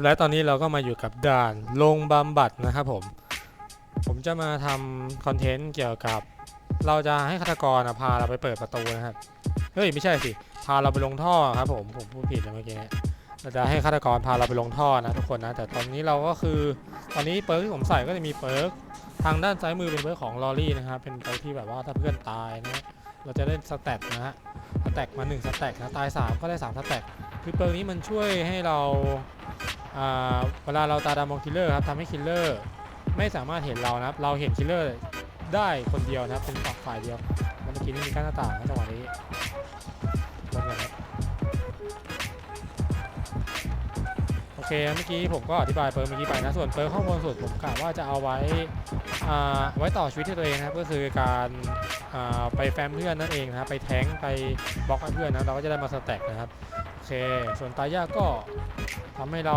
และตอนนี้เราก็มาอยู่กับด่านลงบำบัดนะครับผม ผมจะมาทำคอนเทนต์เกี่ยวกับ เราจะให้ฆาตกรพาเราไปเปิดประตูนะครับ เฮ้ยไม่ใช่สิ พาเราไปลงท่อครับผม ผมพูดผิดเมื่อกี้เราจะให้ฆาตกรพาเราไปลงท่อนะทุกคนนะ แต่ตอนนี้เราก็คือ ตอนนี้เปิร์กที่ผมใส่ก็จะมีเปิร์กทางด้านซ้ายมือเป็นเปิร์กของลอรี่นะครับ เป็นเปิร์กที่แบบว่าถ้าเพื่อนตายนะเราจะได้สแตทนะฮะ สแต็กมา1สแต็กนะ ตาย 3 ก็ได้3สแต็กคือเปิร์กนี้มันช่วยให้เรา เวลาเราตาดำมองคิลเลอร์ครับทำให้คิลเลอร์ไม่สามารถเห็นเรานะครับ เราเห็นคิลเลอร์ได้คนเดียวนะครับเป็นฝักฝ่ายเดียวเมื่อกี้นี่มีกั้นหน้าต่างนะจังหวะนี้ลงกันครับโอเคเมื่อกี้ผมก็อธิบายเปิร์เมื่อกี้ไปนะส่วนเปิร์ข้างบนสุดผมกะว่าจะเอาไว้ไว้ต่อชีวิตให้ตัวเองนะครับก็คือการไปแฟมเพื่อนนั่นเองนะครับไปแทงไปบล็อกเพื่อนนะเราก็จะได้มาสแต็กนะครับ เค ส่วนตายาก็ทำให้เรา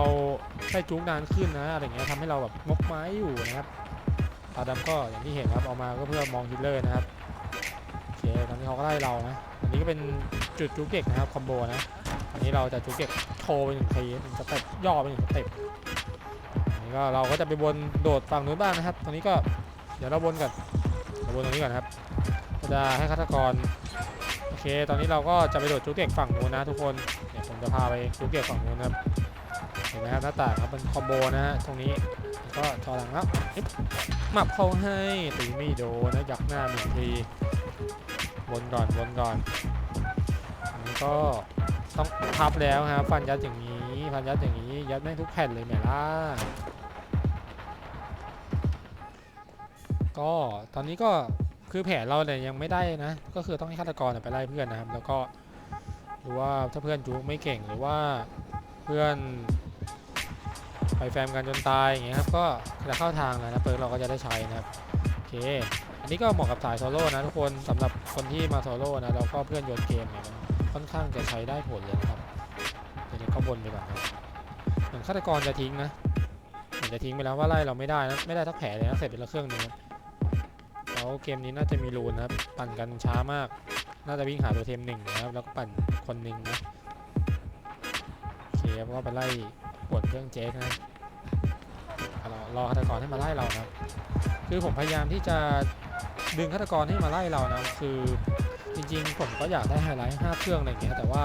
ได้จุกนานขึ้นนะอะไรเงี้ยทำให้เราแบบงกไม้อยู่นะครับตาดำก็อย่างที่เห็นครับเอามาก็เพื่อมองฮิลเลอร์นะครับโอเคตอนนี้เขาก็ไล่เรานะอันนี้ก็เป็นจุดจุกเด็กนะครับคอมโบนะอันนี้เราจะจุกเด็กโชว์ไปหนึ่งทีหนึ่งสเต็ปย่อไปหนึ่งสเต็ปอันนี้ก็เราก็จะไปวนโดดฝั่งนู้นบ้างนะครับตรงนี้ก็เดี๋ยวเราวนก่อนเราวนตรงนี้ก่อนครับจะให้ฆาตกรโอเค ตอนนี้เราก็จะไปโดดจุกเด็กฝั่งนู้นนะทุกคน ผมจะพาไปจุกเด็กฝั่งนู้นนะครับ เห็นไหมครับหน้าต่างครับเป็นคอมโบนะฮะตรงนี้ก็จอหลังแล้วหมับเข้าให้ตีไม่โดนนะยักหน้าหนึ่งทีวนก่อนวนก่อนอันนี้ก็ต้องพับแล้วครับฟันยัดอย่างนี้ฟันยัดอย่างนี้ยัดแม่งทุกแผ่นเลยแม่ล่ะก็ตอนนี้ก็คือแผนเราเนี่ยยังไม่ได้นะ ก็คือต้องให้ฆาตกรไปไล่เพื่อนนะครับ แล้วก็ หรือว่าถ้าเพื่อนจูกไม่เก่งหรือว่าเพื่อนไปแฟมกันจนตายอย่างเงี้ยครับก็จะเข้าทางแล้วนะเปิร์กเราก็จะได้ใช้นะครับโอเคอันนี้ก็เหมาะกับสายโซโล่นะทุกคนสำหรับคนที่มาโซโล่นะแล้วก็เพื่อนโยนเกมเนี่ยมันค่อนข้างจะใช้ได้ผลเลยนะครับเดี๋ยวนี้ก็บนไปก่อนนะเหมือนฆาตกรจะทิ้งนะเหมือนจะทิ้งไปแล้วว่าไล่เราไม่ได้นะไม่ได้ทักแผลเลยนะเสร็จไปแล้วเครื่องหนึงแล้วเกมนี้น่าจะมีรูนนะครับปั่นกันช้ามาก น่าจะวิ่งหาตัวเทมหนึ่งนะครับ แล้วก็ปั่นคนหนึ่งนะโอเคเพราะว่าไปไล่ปวดเครื่องเจ๊กนะรอรอฆาตกรให้มาไล่เรานะครับคือผมพยายามที่จะดึงฆาตกรให้มาไล่เรานะคือจริงๆ ผมก็อยากได้ไฮไลท์5เครื่องอะไรอย่างเงี้ยแต่ว่า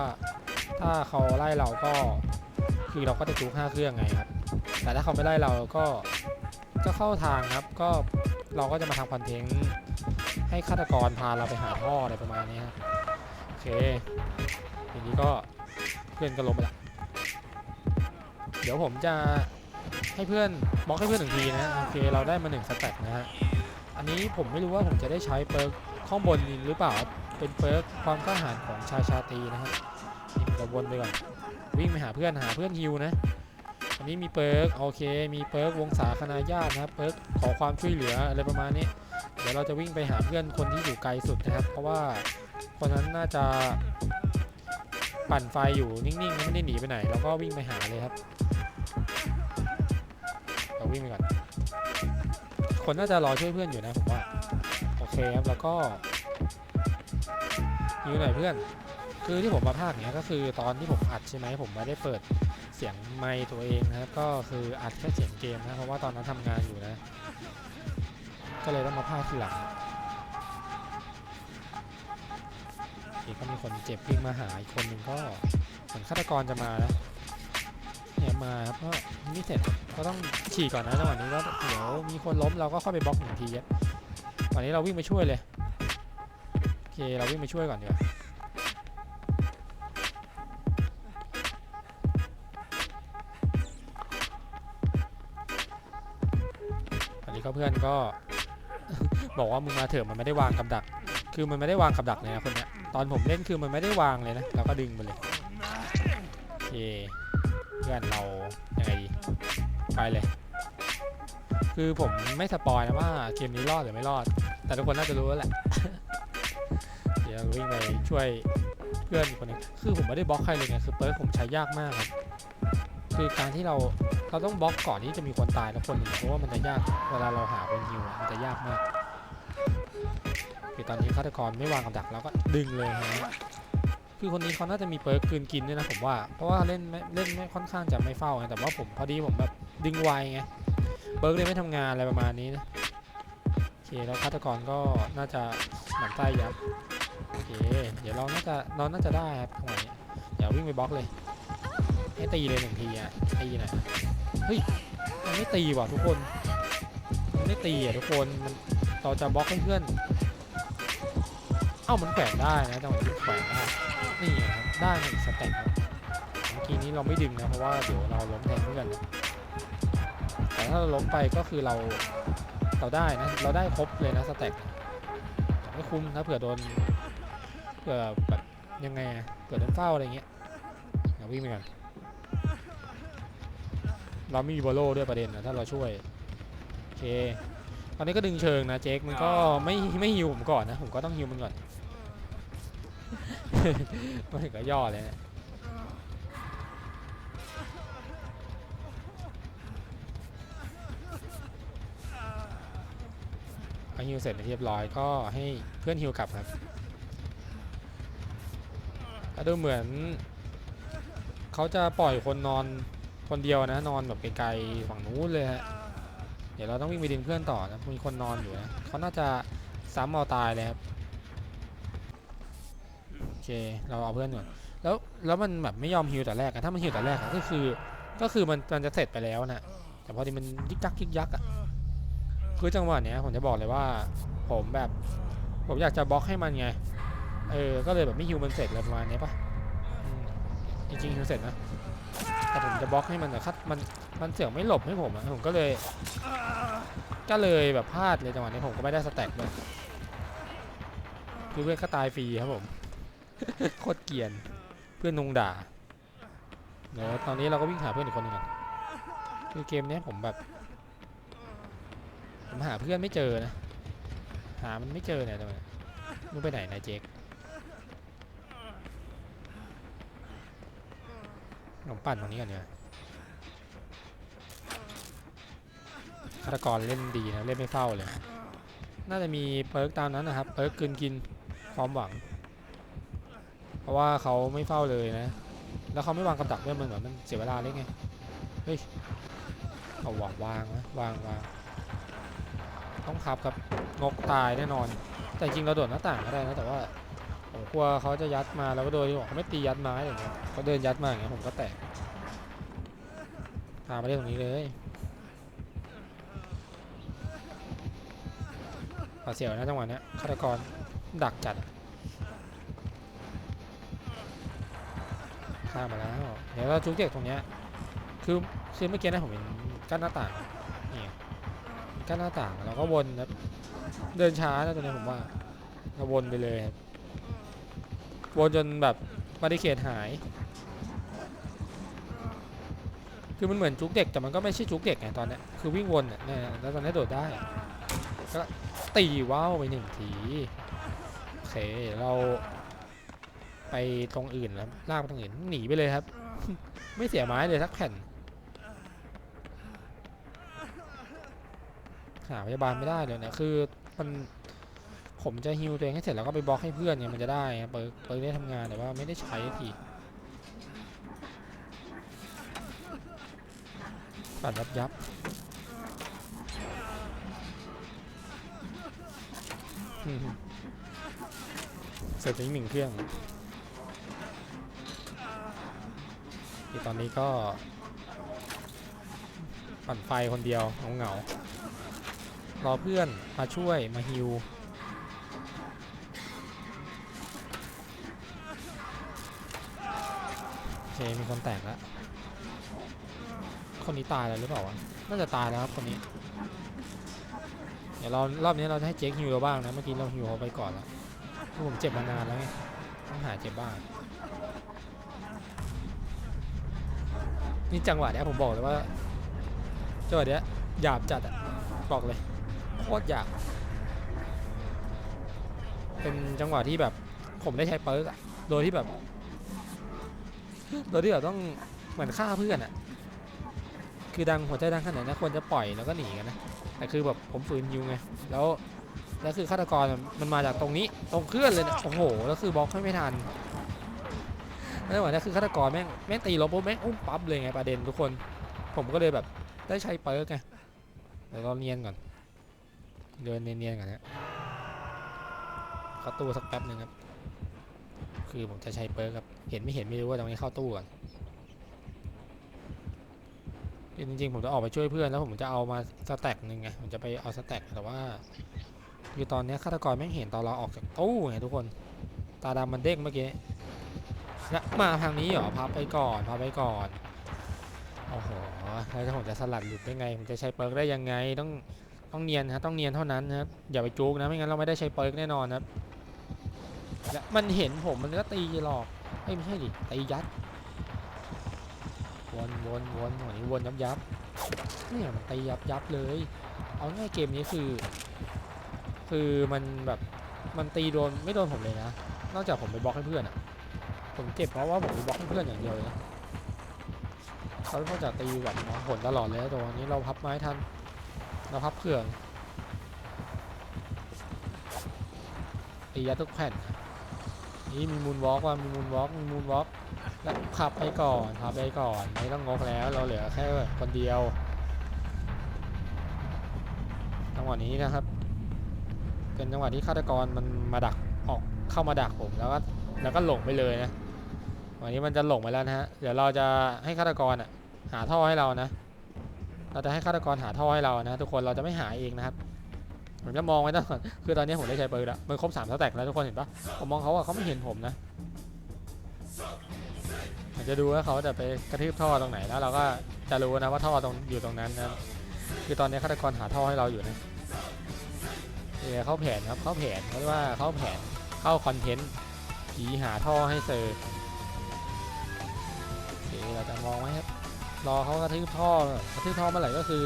ถ้าเขาไล่เราก็คือเราก็จะจูก5เครื่องไงครับแต่ถ้าเขาไม่ไล่เราก็ก็เข้าทางครับก็เราก็จะมาทำคอนเทนต์ ให้ฆาตกรพาเราไปหาท่ออะไรประมาณนี้ครับโอเคทีนี้ก็เพื่อนก็ล้มไปละเดี๋ยวผมจะให้เพื่อนบล็อกให้เพื่อนหนึ่งทีนะโอเคเราได้มาหนึ่งสแต็กนะฮะอันนี้ผมไม่รู้ว่าผมจะได้ใช้เปิร์กข้างบนหรือเปล่าเป็นเปิร์กความกล้าหาญของชายชาตรีนะครับนี่ผมจะวนไปก่อนวิ่งไปหาเพื่อนหาเพื่อนฮิวนะอันนี้มีเปิร์กโอเค มีเปิร์กวงศาคณาญาตินะเปิร์กขอความช่วยเหลืออะไรประมาณนี้ เดี๋ยวเราจะวิ่งไปหาเพื่อนคนที่อยู่ไกลสุดนะครับ เพราะว่าคนนั้นน่าจะปั่นไฟอยู่นิ่งๆไม่ได้หนีไปไหนเราก็วิ่งไปหาเลยครับเราวิ่งไปก่อนคนน่าจะรอช่วยเพื่อนอยู่นะผมว่าโอเคครับแล้วก็อยู่ไหนเพื่อน คือที่ผมมาภาคเนี้ยก็คือตอนที่ผมอัดใช่ไหมผมไม่ได้เปิดเสียงไมค์ตัวเองนะครับก็คืออัดแค่เสียงเกมนะเพราะว่าตอนนั้นทำงานอยู่นะ ก็เลยต้องมาพากทีหลังอีกก็มีคนเจ็บวิ่งมาหาอีกคนหนึ่งก็เหมือนฆาตกรจะมานะเนี่ยมาครับก็นี่เสร็จก็ต้องฉี่ก่อนนะจังหวะนี้ก็เดี๋ยวมีคนล้มเราก็เข้าไปบล็อกหนึ่งทีครับตอนนี้เราวิ่งไปช่วยเลยโอเคเราวิ่งไปช่วยก่อนดีกว่าอันนี้ก็เพื่อนก็ บอกว่ามึงมาเถอะมันไม่ได้วางกับดัก คือมันไม่ได้วางกับดักเลยนะคนเนี้ยตอนผมเล่นคือมันไม่ได้วางเลยนะเราก็ดึงไปเลยโอเคเพื่อนเรายังไงดีไปเลย คือผมไม่สปอยนะว่าเกมนี้รอดหรือไม่รอด แต่ทุกคนน่าจะรู้แล้วแหละเดี๋ยววิ่งไปช่วยเพื่อนอีกคนนึงคือผมไม่ได้บล็อกใครเลยไงคือเปิร์ผมใช้ยากมากครับ คือการที่เราเราต้องบล็อกก่อนที่จะมีคนตายแล้วคนหนึ่งเพราะว่ามันจะยากเวลาเราหาคนฮิวมันจะยากมากคือตอนนี้ฆาตกรไม่วางกับดักแล้วก็ดึงเลยฮะคือคนนี้เขาน่าจะมีเปิร์กคืนกินด้วยนะผมว่า เพราะว่าเล่นเล่นไม่ค่อนข้างจะไม่เฝ้าไงแต่ว่าผมพอดีผมแบบดึงไวไงเปิร์กเลยไม่ทำงานอะไรประมาณนี้นะโอเคแล้วฆาตกรก็น่าจะหมั่นไส้ยับโอเคเดี๋ยวเราน่าจะเราน่าจะได้ครับทำไมเดี๋ยววิ่งไปบล็อกเลย ให้ตีเลยหนึ่งทีอะตีหน่อยเฮ้ยมันไม่ตีว่ะทุกคนมันไม่ตีอะทุกคนมันเราจะบล็อกให้เพื่อนเอ้ามันแขวนได้นะจังหวะนี้แขวนได้นี่ครับได้หนึ่งสเต็ปครับเมื่อกี้นี้เราไม่ดึงนะเพราะว่าเดี๋ยวเราล้มแทนเพื่อนแต่ถ้าเราล้มไปก็คือเราเราได้นะเราได้ครบเลยนะสเต็ปไม่คุ้มนะเผื่อโดนเผื่อแบบยังไงเผื่อโดนเฝ้าอะไรเงี้ยเดี๋ยววิ่งไปก่อน เราไม่มีโบโลด้วยประเด็นนะถ้าเราช่วย โอเค ตอนนี้ก็ดึงเชิงนะเจคมันก็ไม่ไม่ฮิวผมก่อนนะ ผมก็ต้องฮิวมันก่อนมาถึงก็ย่อเลยนะพอฮิวเสร็จเป็นที่เรียบร้อยก็ให้เพื่อนฮิวกลับครับแล้วดูเหมือน เขาจะปล่อยคนนอน คนเดียวนะนอนแบบไกลๆฝั่งนู้นเลยฮะเดี๋ยวเราต้องวิ่งไปดึงเพื่อนต่อนะมีคนนอนอยู่นะเขาน่าจะซ้ำเอาตายเลยครับโอเคเราเอาเพื่อนก่อนแล้วแล้วมันแบบไม่ยอมฮิวแต่แรกอะถ้ามันฮิวแต่แรกอะก็คือก็คือมันมันจะเสร็จไปแล้วนะแต่พอดีมันยิกยักยิกยักอะคือจังหวะเนี้ยผมจะบอกเลยว่า ผมแบบผมอยากจะบล็อกให้มันไงเออก็เลยแบบไม่ฮิวมันเสร็จอะไรประมาณเนี้ยปะจริงๆฮิวเสร็จนะ แต่ผมจะบล็อกให้มันแต่คัดมันมันเสือกไม่หลบให้ผมอะผมก็เลย ก็เลยแบบพลาดเลยจังหวะนี้ผมก็ไม่ได้สแต็กเลยคือเพื่อนก็ตายฟรีครับผมโคตรเกียนเพื่อนนงด่าเดี๋ยวตอนนี้เราก็วิ่งหาเพื่อนอีกคนหนึงก่อนคือเกมนี้ผมแบบผมหาเพื่อนไม่เจอนะ หามันไม่เจอเนี่ยจังหวมึงไปไหนนายเจค ผมปั่นตรงนี้ก่อนเนี่ยฆาตกรเล่นดีนะ เล่นไม่เฝ้าเลย น่าจะมีเปิร์กตามนั้นนะครับเปิร์กกลืนกินความหวัง เพราะว่าเขาไม่เฝ้าเลยนะ แล้วเขาไม่วางกับดักด้วยมันเหมือนมันเสียเวลาเล็กไง เฮ้ยเอาวางวางนะวางวางต้องคับครับงกตายแน่นอน แต่จริงเราโดดหน้าต่างก็ได้นะแต่ว่า ผมกลัวเขาจะยัดมาแล้วก็โดยที่บอกเขาไม่ตียัดไม้อย่างเงี้ยเขาเดินยัดมาอย่างเงี้ยผมก็แตกพามาเล่นตรงนี้เลยปาเสียวนะจังหวะเนี้ยฆาตกรดักจัดข้ามาแล้วเดี๋ยวเราจุกเด็กตรงเนี้ยคือคือเมื่อกี้นะผมเห็นกั้นหน้าต่างนี่กั้นหน้าต่างเราก็วนนะเดินช้านะตรงนี้ผมว่าเราวนไปเลยครับ วนจนแบบบาริเคดหาย คือมันเหมือนจุกเด็กแต่มันก็ไม่ใช่จุกเด็กไงตอนนี้คือวิ่งวนเนี่ยแล้วตอนนี้โดดได้ก็ตีว้าวไปหนึ่งทีโอเคเราไปตรงอื่นแล้วลากไปตรงอื่นหนีไปเลยครับ ไม่เสียไม้เลยสักแผ่นหาพยาบาลไม่ได้เลยนะคือมัน ผมจะฮิวตัวเองให้เสร็จแล้วก็ไปบล็อกให้เพื่อนเนี่ยมันจะได้เปิดเปิดได้ทำงานแต่ว่าไม่ได้ใช้ทีปั่นยับยับเสร็จไปอีกหนึ่งเครื่องที่ตอนนี้ก็ ปั่นไฟคนเดียวเหงาๆรอเพื่อนมาช่วยมาฮิว มีคนแตกแล้ว คนนี้ตายแล้วหรือเปล่าวะ น่าจะตายแล้วครับคนนี้ เดี๋ยวเรารอบนี้เราจะให้เจ๊กฮิวเราบ้างนะ เมื่อกี้เราฮิวเขาไปก่อนแล้วผมเจ็บมานานแล้วไงต้องหาเจ็บบ้าง นี่จังหวะเนี้ยผมบอกเลยว่าจังหวะเนี้ยหยาบจัดอะบอกเลยโคตรหยาบ เป็นจังหวะที่แบบผมได้ใช้เปิร์กอะโดยที่แบบ โดยที่แบบต้องเหมือนฆ่าเพื่อนอะคือดังหัวใจดังขนาดนั้นควรจะปล่อยแล้วก็หนีกันนะแต่คือแบบผมฝืนยิวไงแล้วแล้วคือฆาตกรมันมาจากตรงนี้ตรงเคลื่อนเลยนะโอ้โหแล้วคือบล็อกให้ไม่ทันไม่ได้หวานนะคือฆาตกรแม่งแม่งตีลบปุ๊บแม่งอุ้มปั๊บเลยไงประเด็นทุกคน ผมก็เลยแบบได้ใช้เปิร์กไงเดี๋ยวเราเนียนก่อนเดินเนียนๆก่อนนะข้าตู้สักแป๊บหนึ่งครับ คือผมจะใช้เปิร์กครับ เห็นไม่เห็นไม่รู้ว่าตรงนี้เข้าตู้ก่อนจริงๆ ผมจะออกไปช่วยเพื่อนแล้วผมจะเอามาสแต็กหนึ่งไง ผมจะไปเอาสแต็กแต่ว่าคือตอนนี้ฆาตกรแม่เห็นตอนเราออกจากตู้ไงทุกคน ตาดำมันเด้งเมื่อกี้แล้วมาทางนี้เหรอพับไปก่อนพับไปก่อนโอ้โหแล้วถ้าผมจะสลัดหลุดได้ไงผมจะใช้เปิร์กได้ยังไงต้องต้องเนียนฮะต้องเนียนเท่านั้นนะครับอย่าไปจุกนะไม่งั้นเราไม่ได้ใช้เปิร์กแน่นอนนะครับ และมันเห็นผมมันก็ตีหลอกเอ้ยไม่ใช่ดิตียัดวนวนวนหัวนี้วนยับยับเนี่ยมันตียับยับเลย เอาง่ายเกมนี้คือ คือมันแบบมันตีโดนไม่โดนผมเลยนะ นอกจากผมไปบล็อกให้เพื่อนอะผมเจ็บเพราะว่าผมไปบล็อกให้เพื่อนอย่างเดียวเลยเขาก็จะตีแบบผลตลอดเลยตัวนี้เราพับไม้ทัน เราพับเครื่องตียัดทุกแผ่น นี่มีมูนวอล์กว่ามีมูนวอล์กมีมูนวอล์กแล้วขับไปก่อนขับไปก่อนไม่ต้องงกแล้วเราเหลือแค่คนเดียวจังหวะนี้นะครับ เป็นจังหวะที่ฆาตกรมันมาดักออกเข้ามาดักผมแล้วก็แล้วก็หลงไปเลยนะวันนี้มันจะหลงไปแล้วนะฮะเดี๋ยวเราจะให้ฆาตกรอะหาท่อให้เรานะ เราจะให้ฆาตกรหาท่อให้เรานะ ทุกคนเราจะไม่หาเองนะครับ ผมจะมองไว้ตลอดคือตอนนี้ผมได้ใช้ปืนล้วมันครบสามสแต็กแล้วทุกคนเห็นปะผมมองเขาอะเขาไม่เห็นผมนะผมจะดูว่าเขาจะไปกระทืบท่อตรงไหนแล้วเราก็จะรู้นะว่าท่อตรงอยู่ตรงนั้นนะคือตอนนี้ฆาตกรหาท่อให้เราอยู่นะเออเข้าแผนครับเข้าแผนเขาเรียกว่าเข้าแผนเข้าคอนเทนต์ผีหาท่อให้เซอร์โอเคเราจะมองไว้ครับรอเขากระทืบท่อกระทืบท่อเมื่อไหร่ก็คือ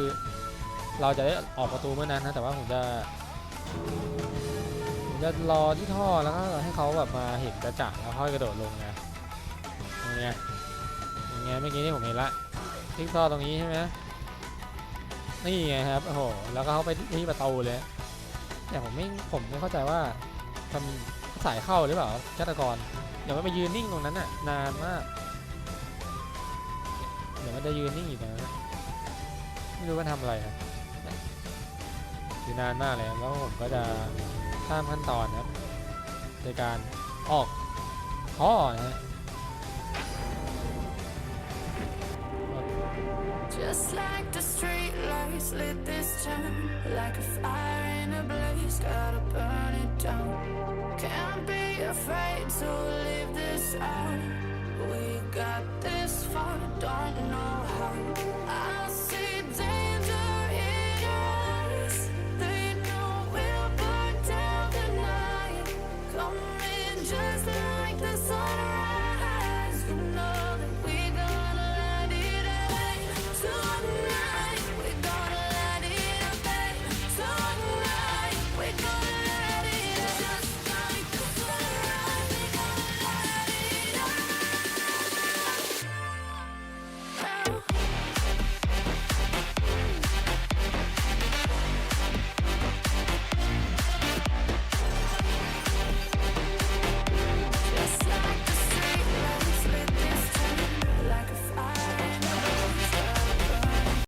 เราจะได้ออกประตูเมื่อนั้นนะแต่ว่าผมจะผมจะรอที่ท่อแล้วก็ให้เขาแบบมาเห็นกระจ่างแล้วค่อยกระโดดลงไงอย่างเงี้ยอย่างเงี้ยเมื่อกี้นี่ผมเห็นละที่ท่อตรงนี้ใช่ไหมนี่ไงครับโอ้โหแล้วก็เขาไปที่ประตูเลยแต่ผมไม่ผมไม่เข้าใจว่าทำสายเข้าหรือเปล่าฆาตกรเดี๋ยวมันไปยืนนิ่งตรงนั้นน่ะนานมากเดี๋ยวมันจะยืนนิ่งอยู่ตรงนั้นน่ะไม่รู้ว่าทำอะไรครับ อยู่นานมากเลยแล้วผมก็จะข้ามขั้นตอนนะครับในการออกท่อนะฮะ Just like the street lights lit this town Like a fire